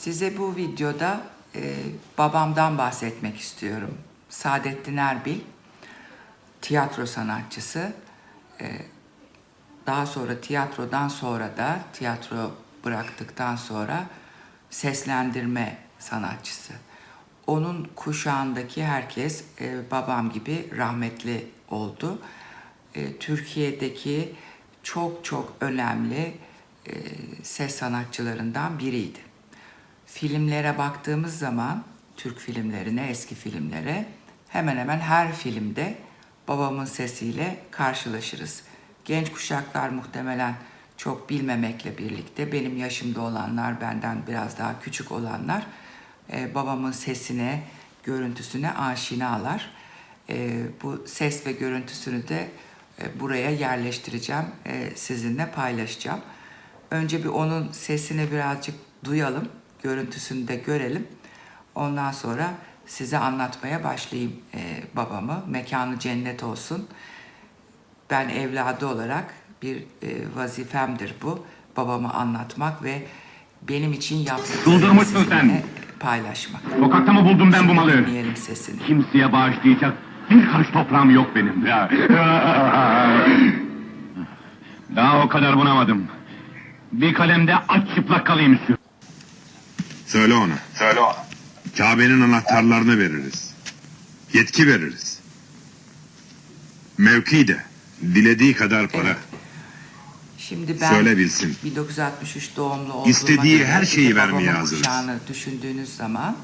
Size bu videoda e, babamdan bahsetmek istiyorum. Saadettin Erbil, tiyatro sanatçısı. E, daha sonra tiyatrodan sonra da tiyatro bıraktıktan sonra seslendirme sanatçısı. Onun kuşağındaki herkes e, babam gibi rahmetli oldu. E, Türkiye'deki çok çok önemli e, ses sanatçılarından biriydi. Filmlere baktığımız zaman, Türk filmlerine, eski filmlere hemen hemen her filmde babamın sesiyle karşılaşırız. Genç kuşaklar muhtemelen çok bilmemekle birlikte benim yaşımda olanlar, benden biraz daha küçük olanlar e, babamın sesine, görüntüsüne aşinalar. E, bu ses ve görüntüsünü de e, buraya yerleştireceğim, e, sizinle paylaşacağım. Önce bir onun sesini birazcık duyalım, görüntüsünü de görelim. Ondan sonra size anlatmaya başlayayım e, babamı. Mekanı cennet olsun. Ben evladı olarak bir e, vazifemdir bu. Babamı anlatmak ve benim için yaptıklarını Durdurmuşsun sizinle sen. paylaşmak. Sokakta mı buldum ben bu malı? Dinleyelim sesini. Kimseye bağışlayacak bir karış toprağım yok benim. Ya. Daha o kadar bunamadım. Bir kalemde aç çıplak kalayım istiyorum. Söyle ona. Söyle o. Kabe'nin anahtarlarını veririz. Yetki veririz. Mevki de. Dilediği kadar para. Evet. Şimdi ben Söyle bilsin. 1963 doğumlu olduğuma İstediği göre, her şeyi vermeye hazırız. düşündüğünüz zaman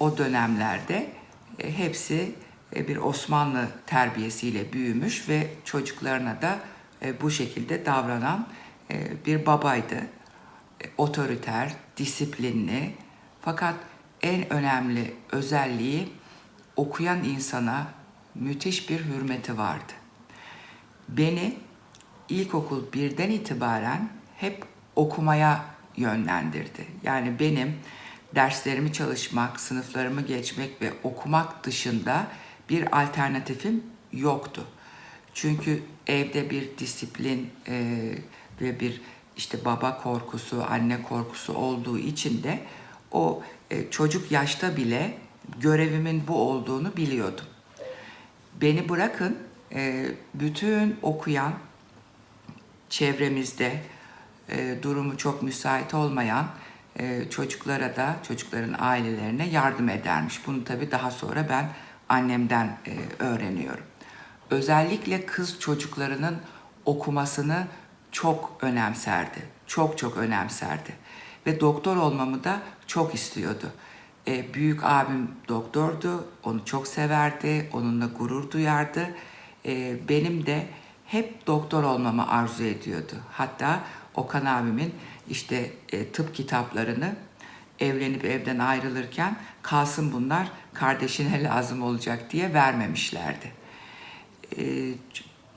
o dönemlerde e, hepsi e, bir Osmanlı terbiyesiyle büyümüş ve çocuklarına da e, bu şekilde davranan e, bir babaydı. Otoriter, disiplinli fakat en önemli özelliği okuyan insana müthiş bir hürmeti vardı. Beni ilkokul birden itibaren hep okumaya yönlendirdi. Yani benim derslerimi çalışmak, sınıflarımı geçmek ve okumak dışında bir alternatifim yoktu. Çünkü evde bir disiplin e, ve bir işte baba korkusu, anne korkusu olduğu için de o e, çocuk yaşta bile görevimin bu olduğunu biliyordum. Beni bırakın e, bütün okuyan çevremizde e, durumu çok müsait olmayan çocuklara da çocukların ailelerine yardım edermiş. Bunu tabii daha sonra ben annemden öğreniyorum. Özellikle kız çocuklarının okumasını çok önemserdi. Çok çok önemserdi. Ve doktor olmamı da çok istiyordu. E, büyük abim doktordu, onu çok severdi, onunla gurur duyardı. E, benim de hep doktor olmamı arzu ediyordu. Hatta Okan abimin işte e, tıp kitaplarını evlenip evden ayrılırken kalsın bunlar kardeşine lazım olacak diye vermemişlerdi. E,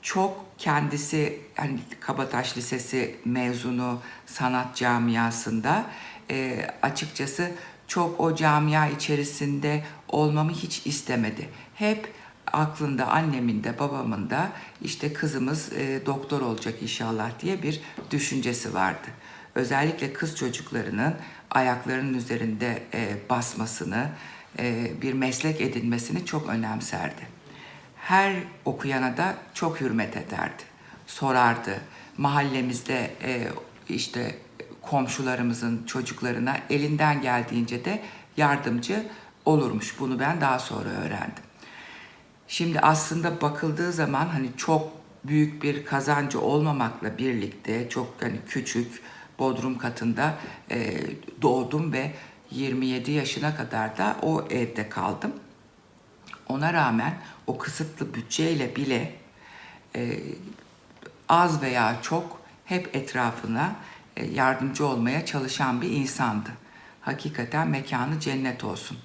çok kendisi hani Kabataş Lisesi mezunu sanat camiasında e, açıkçası çok o camia içerisinde olmamı hiç istemedi. Hep aklında annemin de babamın da işte kızımız e, doktor olacak inşallah diye bir düşüncesi vardı. Özellikle kız çocuklarının ayaklarının üzerinde e, basmasını, e, bir meslek edinmesini çok önemserdi her okuyana da çok hürmet ederdi. Sorardı. Mahallemizde e, işte komşularımızın çocuklarına elinden geldiğince de yardımcı olurmuş. Bunu ben daha sonra öğrendim. Şimdi aslında bakıldığı zaman hani çok büyük bir kazancı olmamakla birlikte çok hani küçük bodrum katında e, doğdum ve 27 yaşına kadar da o evde kaldım. Ona rağmen o kısıtlı bütçeyle bile e, az veya çok hep etrafına e, yardımcı olmaya çalışan bir insandı. Hakikaten mekanı cennet olsun.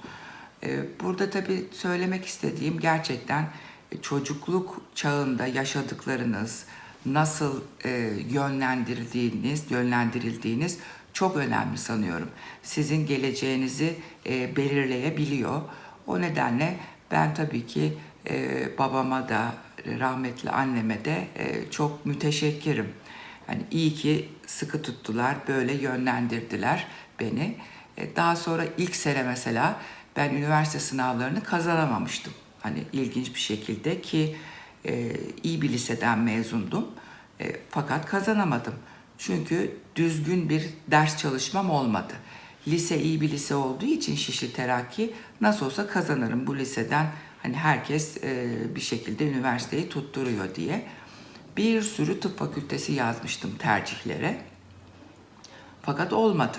E, burada tabii söylemek istediğim gerçekten e, çocukluk çağında yaşadıklarınız, nasıl e, yönlendirildiğiniz, yönlendirildiğiniz çok önemli sanıyorum. Sizin geleceğinizi e, belirleyebiliyor. O nedenle ben tabii ki e, babama da rahmetli anneme de e, çok müteşekkirim. Hani iyi ki sıkı tuttular, böyle yönlendirdiler beni. E, daha sonra ilk sene mesela ben üniversite sınavlarını kazanamamıştım. Hani ilginç bir şekilde ki e, iyi bir liseden mezundum. E, fakat kazanamadım. Çünkü düzgün bir ders çalışmam olmadı. Lise iyi bir lise olduğu için Şişli Terakki nasıl olsa kazanırım bu liseden. Hani herkes e, bir şekilde üniversiteyi tutturuyor diye. Bir sürü tıp fakültesi yazmıştım tercihlere. Fakat olmadı.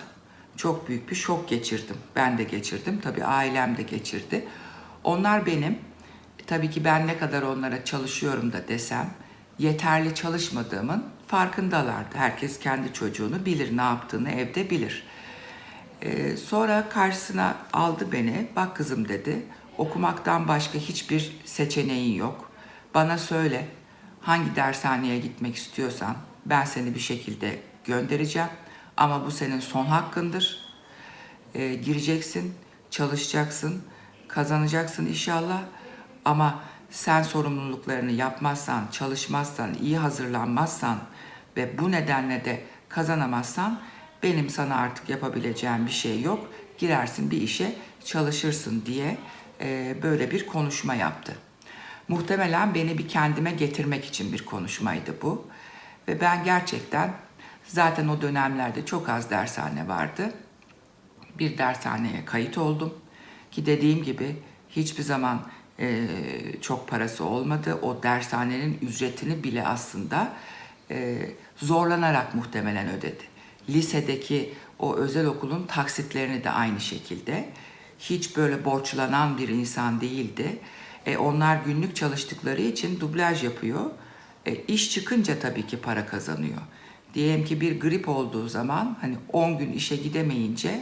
Çok büyük bir şok geçirdim. Ben de geçirdim. Tabii ailem de geçirdi. Onlar benim. Tabii ki ben ne kadar onlara çalışıyorum da desem yeterli çalışmadığımın farkındalardı. Herkes kendi çocuğunu bilir, ne yaptığını evde bilir. Ee, sonra karşısına aldı beni. Bak kızım dedi. Okumaktan başka hiçbir seçeneğin yok. Bana söyle hangi dershaneye gitmek istiyorsan ben seni bir şekilde göndereceğim. Ama bu senin son hakkındır. Ee, gireceksin, çalışacaksın, kazanacaksın inşallah. Ama sen sorumluluklarını yapmazsan, çalışmazsan, iyi hazırlanmazsan ve bu nedenle de kazanamazsan benim sana artık yapabileceğim bir şey yok. Girersin bir işe çalışırsın diye e, böyle bir konuşma yaptı. Muhtemelen beni bir kendime getirmek için bir konuşmaydı bu. Ve ben gerçekten zaten o dönemlerde çok az dershane vardı. Bir dershaneye kayıt oldum. Ki dediğim gibi hiçbir zaman e, çok parası olmadı. O dershanenin ücretini bile aslında e, zorlanarak muhtemelen ödedi. Lisedeki o özel okulun taksitlerini de aynı şekilde. Hiç böyle borçlanan bir insan değildi. E, onlar günlük çalıştıkları için dublaj yapıyor. E, iş çıkınca tabii ki para kazanıyor. Diyelim ki bir grip olduğu zaman hani 10 gün işe gidemeyince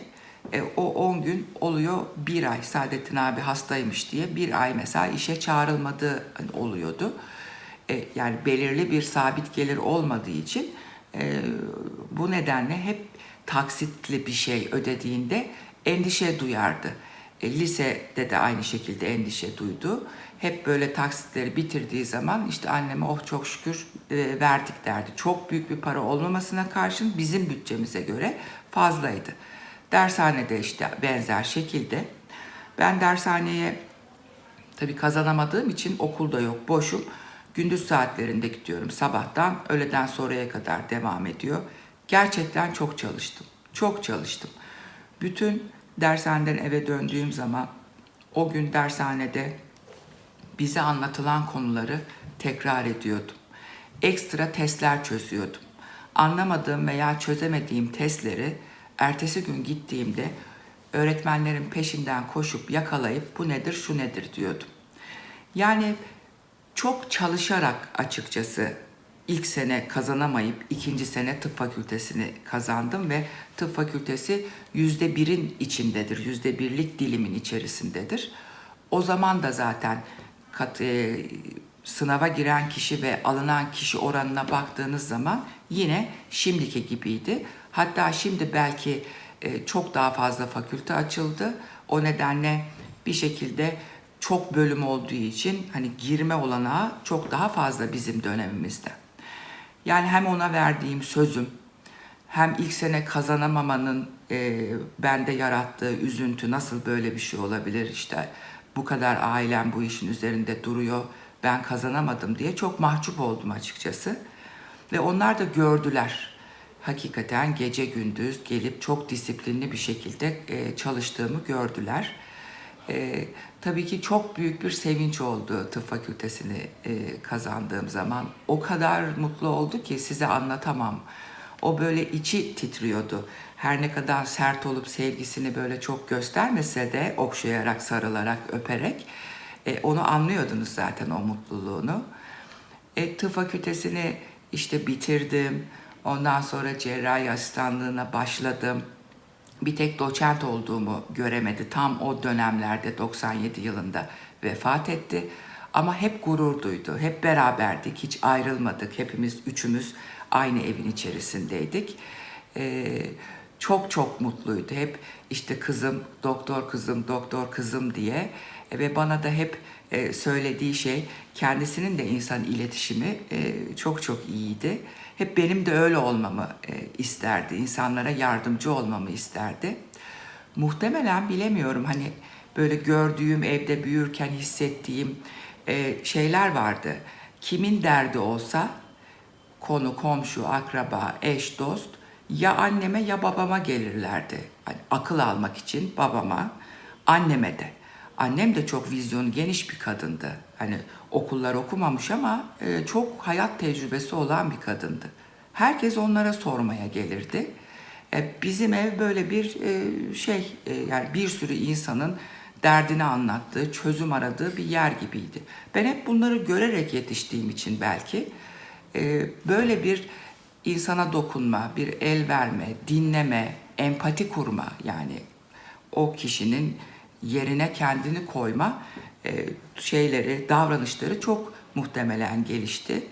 e, o 10 gün oluyor bir ay. Saadettin abi hastaymış diye bir ay mesela işe çağrılmadığı hani oluyordu. E, yani belirli bir sabit gelir olmadığı için e, bu nedenle hep taksitli bir şey ödediğinde endişe duyardı. E, lisede de aynı şekilde endişe duydu. Hep böyle taksitleri bitirdiği zaman işte anneme oh çok şükür e, verdik derdi. Çok büyük bir para olmamasına karşın bizim bütçemize göre fazlaydı. Dershanede işte benzer şekilde. Ben dershaneye tabii kazanamadığım için okulda yok, boşum. Gündüz saatlerinde gidiyorum. Sabahtan öğleden sonraya kadar devam ediyor. Gerçekten çok çalıştım. Çok çalıştım. Bütün dershaneden eve döndüğüm zaman o gün dershanede bize anlatılan konuları tekrar ediyordum. Ekstra testler çözüyordum. Anlamadığım veya çözemediğim testleri ertesi gün gittiğimde öğretmenlerin peşinden koşup yakalayıp bu nedir şu nedir diyordum. Yani çok çalışarak açıkçası ilk sene kazanamayıp ikinci sene tıp fakültesini kazandım ve tıp fakültesi yüzde birin içindedir, yüzde birlik dilimin içerisindedir. O zaman da zaten kat, e, sınava giren kişi ve alınan kişi oranına baktığınız zaman yine şimdiki gibiydi. Hatta şimdi belki e, çok daha fazla fakülte açıldı. O nedenle bir şekilde çok bölüm olduğu için hani girme olanağı çok daha fazla bizim dönemimizde. Yani hem ona verdiğim sözüm, hem ilk sene kazanamamanın e, bende yarattığı üzüntü nasıl böyle bir şey olabilir işte bu kadar ailem bu işin üzerinde duruyor ben kazanamadım diye çok mahcup oldum açıkçası. Ve onlar da gördüler. Hakikaten gece gündüz gelip çok disiplinli bir şekilde e, çalıştığımı gördüler. E, tabii ki çok büyük bir sevinç oldu tıp fakültesini e, kazandığım zaman. O kadar mutlu oldu ki size anlatamam. O böyle içi titriyordu. Her ne kadar sert olup sevgisini böyle çok göstermese de okşayarak, sarılarak, öperek e, onu anlıyordunuz zaten o mutluluğunu. E, tıp fakültesini işte bitirdim. Ondan sonra cerrahi asistanlığına başladım. Bir tek doçent olduğumu göremedi. Tam o dönemlerde 97 yılında vefat etti. Ama hep gurur duydu. Hep beraberdik. Hiç ayrılmadık. Hepimiz üçümüz aynı evin içerisindeydik. Ee, çok çok mutluydu. Hep işte kızım, doktor kızım, doktor kızım diye E, ve bana da hep e, söylediği şey kendisinin de insan iletişimi e, çok çok iyiydi. Hep benim de öyle olmamı e, isterdi. İnsanlara yardımcı olmamı isterdi. muhtemelen bilemiyorum hani böyle gördüğüm evde büyürken hissettiğim e, şeyler vardı. Kimin derdi olsa konu, komşu, akraba, eş, dost ya anneme ya babama gelirlerdi. Hani akıl almak için babama, anneme de. Annem de çok vizyonu geniş bir kadındı. Hani okullar okumamış ama e, çok hayat tecrübesi olan bir kadındı. Herkes onlara sormaya gelirdi. E, bizim ev böyle bir e, şey, e, yani bir sürü insanın derdini anlattığı, çözüm aradığı bir yer gibiydi. Ben hep bunları görerek yetiştiğim için belki e, böyle bir insana dokunma, bir el verme, dinleme, empati kurma yani o kişinin yerine kendini koyma e, şeyleri, davranışları çok muhtemelen gelişti.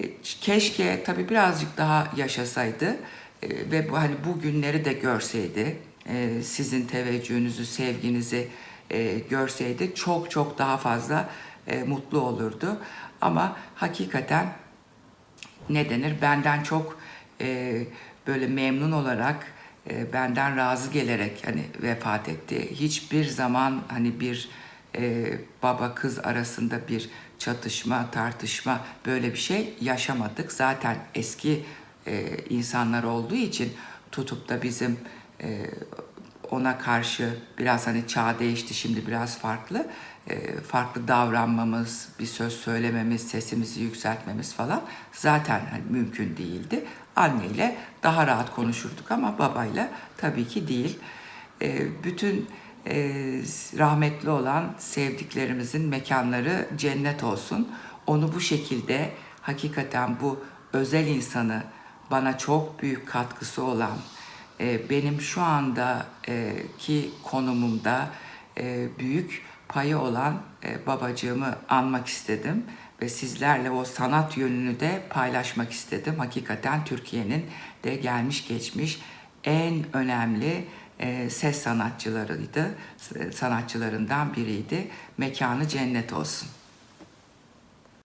E, Keşke tabii birazcık daha yaşasaydı e, ve bu hani bu günleri de görseydi, e, sizin teveccühünüzü, sevginizi e, görseydi çok çok daha fazla e, mutlu olurdu. Ama hakikaten ne denir benden çok e, böyle memnun olarak e, benden razı gelerek hani vefat etti. Hiçbir zaman hani bir e, baba kız arasında bir çatışma, tartışma böyle bir şey yaşamadık. Zaten eski e, insanlar olduğu için tutup da bizim e, ona karşı biraz hani çağ değişti şimdi biraz farklı farklı davranmamız, bir söz söylememiz, sesimizi yükseltmemiz falan zaten hani mümkün değildi. Anneyle daha rahat konuşurduk ama babayla tabii ki değil. E, bütün e, rahmetli olan sevdiklerimizin mekanları cennet olsun. Onu bu şekilde hakikaten bu özel insanı bana çok büyük katkısı olan e, benim şu andaki konumumda e, büyük payı olan e, babacığımı anmak istedim ve sizlerle o sanat yönünü de paylaşmak istedim. Hakikaten Türkiye'nin de gelmiş geçmiş en önemli e, ses sanatçılarıydı, sanatçılarından biriydi. Mekanı cennet olsun.